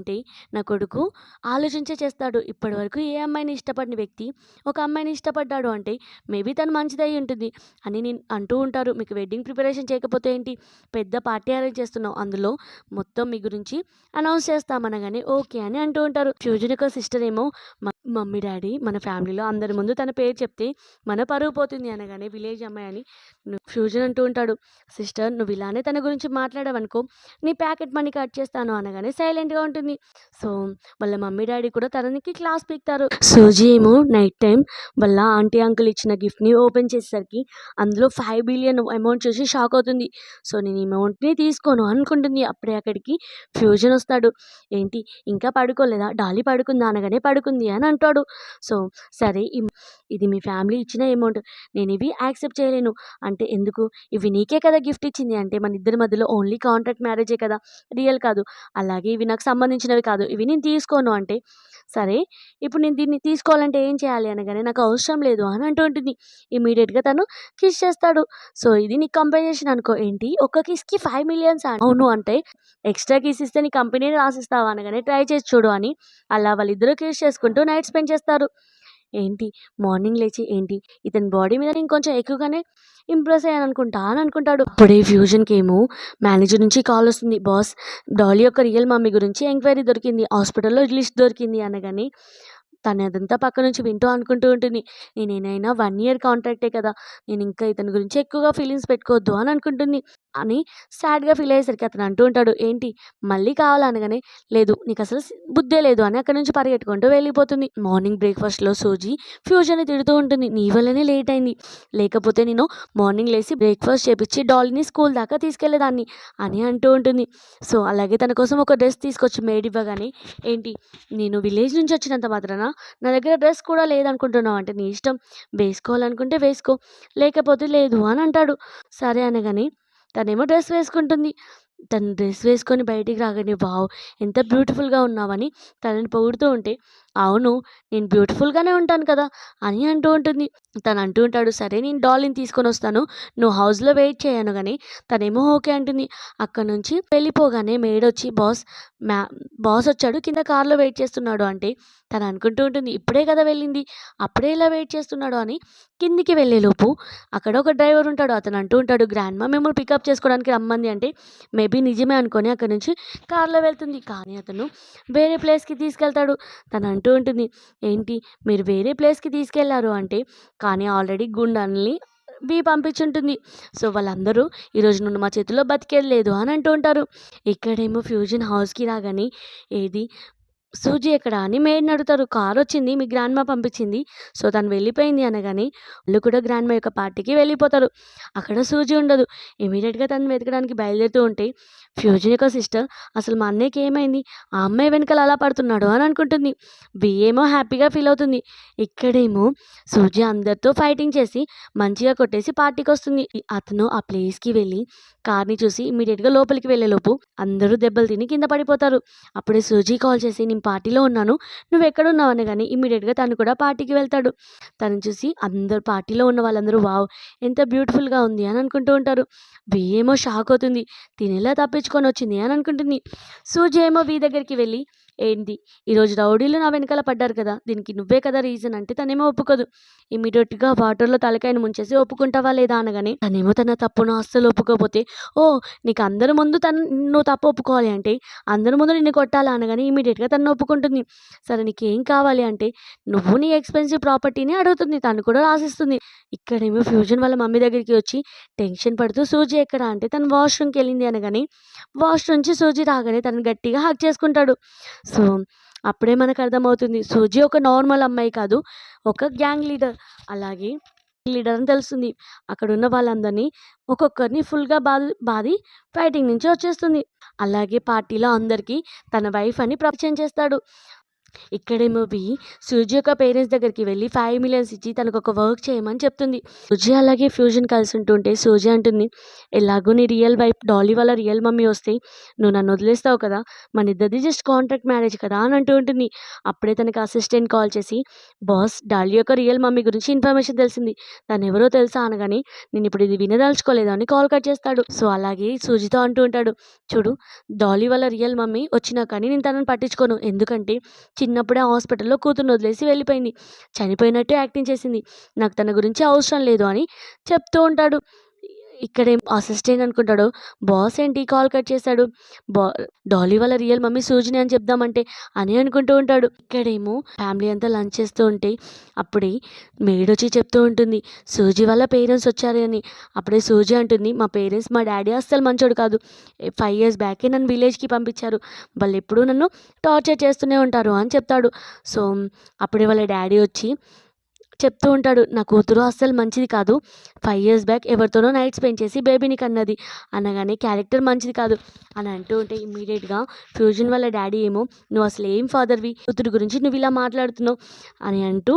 నా కొడుకు ఆలోచించే చేస్తాడు. ఇప్పటివరకు ఏ అమ్మాయిని ఇష్టపడిన వ్యక్తి ఒక అమ్మాయిని ఇష్టపడ్డాడు అంటే మేబీ తను మంచిదై ఉంటుంది అని నేను అంటూ ఉంటారు. మీకు వెడ్డింగ్ ప్రిపరేషన్ చేయకపోతే ఏంటి? పెద్ద పార్టీ అరేంజ్ చేస్తున్నాం అందులో మొత్తం మీ గురించి అనౌన్స్ చేస్తామనగానే ఓకే అని అంటూ ఉంటారు. ఫ్యూజన్ యొక్క సిస్టర్ ఏమో మమ్మీ డాడీ మన ఫ్యామిలీలో అందరి ముందు తన పేరు చెప్తే మన పరువు పోతుంది అనగానే విలేజ్ అమ్మాయి అని ఫ్యూజన్ అంటూ ఉంటాడు. సిస్టర్ నువ్వు ఇలానే తన గురించి మాట్లాడావనుకో నీ ప్యాకెట్ మనీ కట్ చేస్తాను అనగానే సైలెంట్గా ఉంటుంది. సో వాళ్ళ మమ్మీ డాడీ కూడా తనకి క్లాస్ పెట్టారు సూజీ ఏమో నైట్ టైం వాళ్ళ ఆంటీ అంకుల్ ఇచ్చిన గిఫ్ట్ని ఓపెన్ చేసేసరికి అందులో ఫైవ్ బిలియన్ అమౌంట్ చూసి షాక్ అవుతుంది. సో నేను ఈ అమౌంట్ని తీసుకోను అనుకుంటుంది. అప్పుడే అక్కడికి ఫ్యూజన్ వస్తాడు. ఏంటి ఇంకా పడుకోలేదా? డాలీ పడుకుందా? అనగానే పడుకుంది అని అంటాడు. సో సరే ఈ- ఇది మీ ఫ్యామిలీ ఇచ్చిన అమౌంట్. నేను ఇవి యాక్సెప్ట్ చేయలేను. అంటే ఎందుకు? ఇవి నీకే కదా గిఫ్ట్ ఇచ్చింది. అంటే మన ఇద్దరి మధ్యలో ఓన్లీ కాంట్రాక్ట్ మ్యారేజే కదా. రియల్ కాదు. అలాగే ఇవి నాకు సంబంధించినవి కాదు. ఇవి నేను తీసుకోను. అంటే సరే ఇప్పుడు నేను దీన్ని తీసుకోవాలంటే ఏం చేయాలి అనగానే నాకు అవసరం లేదు అని అంటూ ఉంటుంది. ఇమీడియట్గా తను కిస్ చేస్తాడు. సో ఇది నీ కంపెన్సేషన్ అనుకో. ఏంటి? ఒక్క కిస్కి ఫైవ్ మిలియన్స్ అవును. అంటే ఎక్స్ట్రా కిస్ ఇస్తే నీ కంపెనీని రాసిస్తావా అనగానే ట్రై చేసి చూడు అని. అలా వాళ్ళిద్దరూ కిస్ చేసుకుంటూ నైట్ స్పెండ్ చేస్తారు. ఏంటి? మార్నింగ్ లేచి ఏంటి? ఇతని బాడీ మీద నేను కొంచెం ఎక్కువగానే ఇంప్రెస్ అయ్యాను అనుకుంటా అని అనుకుంటాడు. అప్పుడే ఫ్యూజన్కి ఏమో మేనేజర్ నుంచి కాల్ వస్తుంది. బాస్ డాలీ యొక్క రియల్ మమ్మీ గురించి ఎంక్వైరీ దొరికింది. హాస్పిటల్లో లిస్ట్ దొరికింది అనగానే తను అదంతా పక్క నుంచి వింటూ అనుకుంటూ ఉంటుంది. నేనేనైనా వన్ ఇయర్ కాంట్రాక్టే కదా. నేను ఇంకా ఇతని గురించి ఎక్కువగా ఫీలింగ్స్ పెట్టుకోవద్దు అని అనుకుంటుంది. అని సాడ్గా ఫీల్ అయ్యేసరికి అతను అంటూ ఉంటాడు ఏంటి మళ్ళీ కావాలనగానే లేదు నీకు అసలు బుద్ధే లేదు అని అక్కడి నుంచి పరిగెట్టుకుంటూ వెళ్ళిపోతుంది. మార్నింగ్ బ్రేక్ఫాస్ట్లో సూజీ ఫ్యూజన్ని తిడుతూ ఉంటుంది. నీ వల్లనే లేట్ అయింది. లేకపోతే నేను మార్నింగ్ లేచి బ్రేక్ఫాస్ట్ చేపించి డాల్ని స్కూల్ దాకా తీసుకెళ్ళేదాన్ని అని అంటూ ఉంటుంది. సో అలాగే తన కోసం ఒక డ్రెస్ తీసుకొచ్చి మేడ్ ఇవ్వగానే ఏంటి నేను విలేజ్ నుంచి వచ్చినంత మాత్రాన నా దగ్గర డ్రెస్ కూడా లేదనుకుంటున్నావు అంటే నీ ఇష్టం. వేసుకోవాలనుకుంటే వేసుకో లేకపోతే లేదు అని అంటాడు. సరే అనగానే తనేమో డ్రెస్ వేసుకుంటుంది. తను డ్రెస్ వేసుకొని బయటికి రాగానే వావ్ ఎంత బ్యూటిఫుల్గా ఉన్నావని తనని పొగుడుతూ ఉంటే అవును నేను బ్యూటిఫుల్గానే ఉంటాను కదా అని అంటూ ఉంటుంది. తను అంటూ ఉంటాడు సరే నేను డాల్ని తీసుకొని వస్తాను నువ్వు హౌస్లో వెయిట్ చేయను కానీ తనేమో ఓకే అంటుంది. అక్కడ నుంచి వెళ్ళిపోగానే మేడ్ వచ్చి బాస్ మ్యా బాస్ వచ్చాడు కింద కార్లో వెయిట్ చేస్తున్నాడు అంటే తను అనుకుంటూ ఉంటుంది ఇప్పుడే కదా వెళ్ళింది అప్పుడే ఇలా వెయిట్ చేస్తున్నాడు అని కిందికి వెళ్ళేలోపు అక్కడ ఒక డ్రైవర్ ఉంటాడు అతను అంటూ ఉంటాడు గ్రాండ్ మా మిమ్మల్ని పికప్ చేసుకోవడానికి రమ్మంది అంటే మేబీ నిజమే అనుకొని అక్కడ నుంచి కార్లో వెళ్తుంది. కానీ అతను వేరే ప్లేస్కి తీసుకెళ్తాడు. తను అంటూ ఉంటుంది. ఏంటి? మీరు వేరే ప్లేస్కి తీసుకెళ్ళారు అంటే కానీ ఆల్రెడీ గుండాన్ని బీ పంపించుంటుంది. సో వాళ్ళందరూ ఈరోజు నుండి మా చేతిలో బతికేది లేదు అని అంటూ ఉంటారు. ఇక్కడేమో ఫ్యూజన్ హౌస్కి రాగానే ఏది? సూజీ ఎక్కడ అని మేడ్ని అడుగుతారు. కార్ వచ్చింది మీ గ్రాండ్ మా పంపించింది. సో తను వెళ్ళిపోయింది అనగానే వాళ్ళు కూడా గ్రాండ్మా యొక్క పార్టీకి వెళ్ళిపోతారు. అక్కడ సూజీ ఉండదు. ఇమీడియట్గా తను వెతకడానికి బయలుదేరుతూ ఉంటే ఫ్యూజన్ యొక్క సిస్టర్? అసలు మా అన్నయ్యకి ఏమైంది? ఆ అమ్మాయి వెనకాల అలా పడుతున్నాడు అని అనుకుంటుంది. బి ఏమో హ్యాపీగా ఫీల్ అవుతుంది. ఇక్కడేమో సూజీ అందరితో ఫైటింగ్ చేసి మంచిగా కొట్టేసి పార్టీకి వస్తుంది. అతను ఆ ప్లేస్కి వెళ్ళి కార్ని చూసి ఇమీడియట్గా లోపలికి వెళ్ళేలోపు అందరూ దెబ్బలు తిని కింద పడిపోతారు. అప్పుడే సూజీ కాల్ చేసి నేను పార్టీలో ఉన్నాను. నువ్వు ఎక్కడున్నావు? అనగానే ఇమీడియట్గా తను కూడా పార్టీకి వెళ్తాడు. తను చూసి అందరు పార్టీలో ఉన్న వాళ్ళందరూ వావ్ ఎంత బ్యూటిఫుల్గా ఉంది అని అనుకుంటూ ఉంటారు. బిఏమో షాక్ అవుతుంది. తినేలా తప్పించు తప్పించుకొని వచ్చింది. అని అనుకుంటుంది. సూజేమో ఏమో వి దగ్గరికి వెళ్ళి ఏంటి? ఈరోజు రౌడీలు నా వెనకాల పడ్డారు కదా దీనికి నువ్వే కదా రీజన్ అంటే తనేమో ఒప్పుకోదు. ఇమీడియట్గా వాటర్లో తలకాయను ముంచేసి ఒప్పుకుంటావా లేదా అనగానే తనేమో తన తప్పును అస్సలు ఒప్పుకోకపోతే ఓ నీకు అందరి ముందు తను నువ్వు తప్పు ఒప్పుకోవాలి అంటే అందరి ముందు నిన్ను కొట్టాలా అనగానే ఇమీడియట్గా తను ఒప్పుకుంటుంది. సరే నీకేం కావాలి అంటే నువ్వు నీ ఎక్స్పెన్సివ్ ప్రాపర్టీని అడుగుతుంది తను కూడా రాసిస్తుంది. ఇక్కడేమో ఫ్యూజన్ వాళ్ళ మమ్మీ దగ్గరికి వచ్చి టెన్షన్ పడుతూ సూజీ ఎక్కడ అంటే తను వాష్రూమ్కి వెళ్ళింది అనగానే వాష్రూమ్ నుంచి సూజీ రాగానే తను గట్టిగా హక్ చేసుకుంటాడు. సో అప్పుడే మనకు అర్థమవుతుంది. సూజీ ఒక నార్మల్ అమ్మాయి కాదు ఒక గ్యాంగ్ లీడర్. అలాగే లీడర్ అని తెలుస్తుంది. అక్కడ ఉన్న వాళ్ళందరినీ ఒక్కొక్కరిని ఫుల్గా బాది బాది ఫైటింగ్ నుంచి వచ్చేస్తుంది. అలాగే పార్టీలో అందరికీ తన వైఫ్ అని పరిచయం చేస్తాడు. ఇక్కడేమో బి సూజీ యొక్క పేరెంట్స్ దగ్గరికి వెళ్ళి ఫైవ్ మిలియన్స్ ఇచ్చి తనకు ఒక వర్క్ చేయమని చెప్తుంది. సూజీ అలాగే ఫ్యూజన్ కలిసి ఉంటుంటే సూజీ అంటుంది ఎలాగో నీ రియల్ వైఫ్ డాలీ వాళ్ళ రియల్ మమ్మీ వస్తే నువ్వు నన్ను వదిలేస్తావు కదా మన ఇద్దరిది జస్ట్ కాంట్రాక్ట్ మ్యారేజ్ కదా అని అంటూ ఉంటుంది. అప్పుడే తనకి అసిస్టెంట్ కాల్ చేసి బాస్ డాలీ యొక్క రియల్ మమ్మీ గురించి ఇన్ఫర్మేషన్ తెలిసింది. తను ఎవరో తెలుసా అనగానే నేను ఇప్పుడు ఇది వినదలుచుకోలేదు అని కాల్ కట్ చేస్తాడు. సో అలాగే సూజీతో అంటూ ఉంటాడు చూడు డాలీ వాళ్ళ రియల్ మమ్మీ వచ్చినా కానీ నేను తనని పట్టించుకోను. ఎందుకంటే చిన్నప్పుడే హాస్పిటల్లో కూతుర్ని వదిలేసి వెళ్ళిపోయింది. చనిపోయినట్టు యాక్టింగ్ చేసింది. నాకు తన గురించి అవసరం లేదు అని చెప్తూ ఉంటాడు. ఇక్కడేం అసిస్టెంట్ అనుకుంటాడు. బాస్ ఏంటి కాల్ కట్ చేశాడు. బా డాలీ వాళ్ళ రియల్ మమ్మీ సూజని అని చెప్దామంటే అని అనుకుంటూ ఉంటాడు. ఇక్కడేమో ఫ్యామిలీ అంతా లంచ్ చేస్తూ ఉంటే అప్పుడే మేడ్ వచ్చి చెప్తూ ఉంటుంది. సూజీ వాళ్ళ పేరెంట్స్ వచ్చారు అని. అప్పుడే సూజీ అంటుంది మా పేరెంట్స్ మా డాడీ అస్సలు మంచోడు కాదు. ఫైవ్ ఇయర్స్ బ్యాకే నన్ను విలేజ్కి పంపించారు. వాళ్ళు ఎప్పుడూ నన్ను టార్చర్ చేస్తూనే ఉంటారు అని చెప్తాడు. సో అప్పుడే వాళ్ళ డాడీ వచ్చి చెప్తూ ఉంటాడు నా కూతురు అస్సలు మంచిది కాదు. ఫైవ్ ఇయర్స్ బ్యాక్ ఎవరితోనో నైట్ స్పెండ్ చేసి బేబీని కన్నది. అనగానే క్యారెక్టర్ మంచిది కాదు. అని అంటూ ఉంటే ఇమ్మీడియట్గా ఫ్యూజన్ వాళ్ళ డాడీ ఏమో నువ్వు అసలు ఏం ఫాదర్వి కూతురు గురించి నువ్వు ఇలా మాట్లాడుతున్నావు? అని అంటూ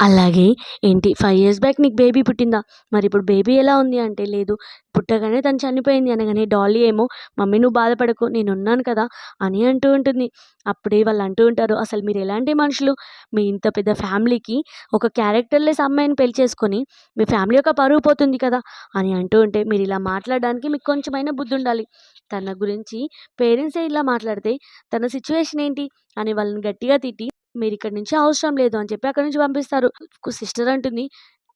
అలాగే ఏంటి? ఫైవ్ ఇయర్స్ బ్యాక్ నీకు బేబీ పుట్టిందా? మరి ఇప్పుడు బేబీ ఎలా ఉంది? అంటే లేదు. పుట్టగానే తను చనిపోయింది అనగానే డాలీ ఏమో మమ్మీ నువ్వు బాధపడకు నేను ఉన్నాను కదా అని అంటూ ఉంటుంది. అప్పుడే వాళ్ళు అంటూ ఉంటారు అసలు మీరు ఎలాంటి మనుషులు? మీ ఇంత పెద్ద ఫ్యామిలీకి ఒక క్యారెక్టర్లెస్ అమ్మాయిని పెళ్ళి చేసుకొని మీ ఫ్యామిలీ యొక్క పరువు పోతుంది కదా అని అంటూ ఉంటే మీరు ఇలా మాట్లాడడానికి మీకు కొంచెమైనా బుద్ధి ఉండాలి తన గురించి పేరెంట్సే ఇలా మాట్లాడితే తన సిచ్యువేషన్ ఏంటి అని వాళ్ళని గట్టిగా తిట్టి మీరు ఇక్కడ నుంచి అవసరం లేదు అని చెప్పి అక్కడ నుంచి పంపిస్తారు. సిస్టర్ అంటుంది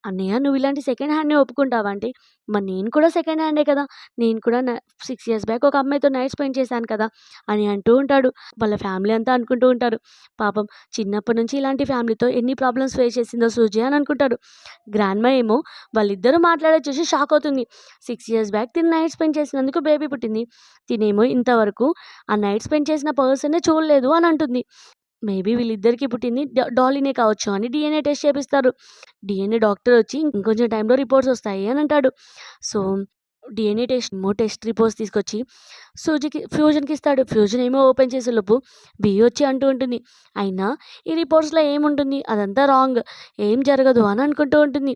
అన్నయ్య నువ్వు ఇలాంటి సెకండ్ హ్యాండ్ని ఒప్పుకుంటావా అంటే మరి నేను కూడా సెకండ్ హ్యాండే కదా. నేను కూడా సిక్స్ ఇయర్స్ బ్యాక్ ఒక అమ్మాయితో నైట్ స్పెండ్ చేశాను కదా అని అంటూ ఉంటాడు. వాళ్ళ ఫ్యామిలీ అంతా అనుకుంటూ ఉంటారు. పాపం చిన్నప్పటి నుంచి ఇలాంటి ఫ్యామిలీతో ఎన్ని ప్రాబ్లమ్స్ ఫేస్ చేసిందో సూజీ అని అనుకుంటాడు. గ్రాండ్ మా ఏమో వాళ్ళిద్దరూ మాట్లాడే చూసి షాక్ అవుతుంది. సిక్స్ ఇయర్స్ బ్యాక్ తిని నైట్ స్పెండ్ చేసినందుకు బేబీ పుట్టింది. తినేమో ఇంతవరకు ఆ నైట్ స్పెండ్ చేసిన పర్సన్నే చూడలేదు అని అంటుంది. మేబీ వీళ్ళిద్దరికి పుట్టింది డాలీనే కావచ్చు అని డిఎన్ఏ టెస్ట్ చేపిస్తారు. డిఎన్ఏ డాక్టర్ వచ్చి ఇంకొంచెం టైంలో రిపోర్ట్స్ వస్తాయి అని అంటాడు. సో డిఎన్ఏ టెస్ట్ మో టెస్ట్ రిపోర్ట్స్ తీసుకొచ్చి సూజికి ఫ్యూజన్కి ఇస్తాడు. ఫ్యూజన్ ఏమో ఓపెన్ చేసే లోపు బి వచ్చి అంటూ ఉంటుంది. అయినా ఈ రిపోర్ట్స్లో ఏముంటుంది? అదంతా రాంగ్. ఏం జరగదు అని అనుకుంటూ ఉంటుంది.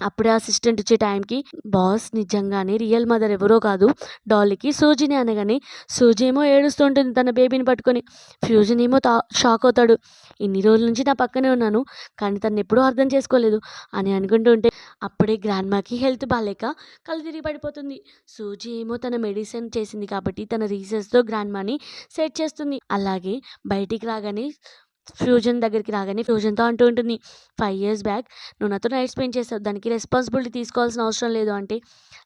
అప్పుడే అసిస్టెంట్ వచ్చే టైంకి బాస్ నిజంగానే రియల్ మదర్ ఎవరో కాదు డాలీకి సూజిని అనగానే సూజీ ఏమో ఏడుస్తుంటుంది తన బేబీని పట్టుకొని. ఫ్యూజన్ ఏమో తా షాక్ అవుతాడు. ఇన్ని రోజుల నుంచి నా పక్కనే ఉన్నాను కానీ తను ఎప్పుడూ అర్థం చేసుకోలేదు అని అనుకుంటూ ఉంటే అప్పుడే గ్రాండ్మాకి హెల్త్ బాగాలేక కళ్ళు తిరిగి పడిపోతుంది. సూజీ ఏమో తన మెడిసిన్ చేసింది కాబట్టి తన రీసెస్తో గ్రాండ్మాని సెట్ చేస్తుంది. అలాగే బయటికి రాగానే ఫ్యూజన్ దగ్గరికి రాగానే ఫ్యూజన్తో అంటూ ఉంటుంది ఫైవ్ ఇయర్స్ బ్యాక్ నువ్వు నాతో నైట్ స్పెండ్ చేస్తావు దానికి రెస్పాన్సిబిలిటీ తీసుకోవాల్సిన అవసరం లేదు అంటే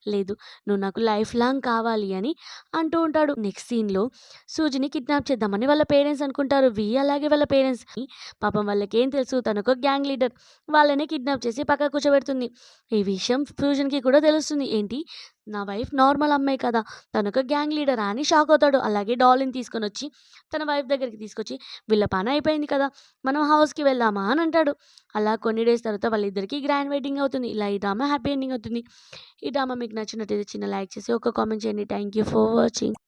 లేదు నువ్వు నాకు లైఫ్ లాంగ్ కావాలి అని అంటూ ఉంటాడు. నెక్స్ట్ సీన్లో సూజిని కిడ్నాప్ చేద్దామని వాళ్ళ పేరెంట్స్ అనుకుంటారు. వి అలాగే వాళ్ళ పేరెంట్స్ పాపం వాళ్ళకి ఏం తెలుసు తనకు ఒక గ్యాంగ్ లీడర్ వాళ్ళనే కిడ్నాప్ చేసి పక్క కూర్చోబెడుతుంది. ఈ విషయం ఫ్యూజన్కి కూడా తెలుస్తుంది. ఏంటి? నా వైఫ్ నార్మల్ అమ్మాయి కదా తను ఒక గ్యాంగ్ లీడర్ అని షాక్ అవుతాడు. అలాగే డాలిని తీసుకొని వచ్చి తన వైఫ్ దగ్గరికి తీసుకొచ్చి వీళ్ళ పని అయిపోయింది కదా మనం హౌస్కి వెళ్దామా అని అంటాడు. అలా కొన్ని డేస్ తర్వాత వాళ్ళిద్దరికీ గ్రాండ్ వెడ్డింగ్ అవుతుంది. ఇలా ఈ డ్రామా హ్యాపీ ఎండింగ్ అవుతుంది. ఈ డ్రామా మీకు నచ్చినట్టయితే చిన్న లైక్ చేసి ఒక కామెంట్ చేయండి. Thank you for watching.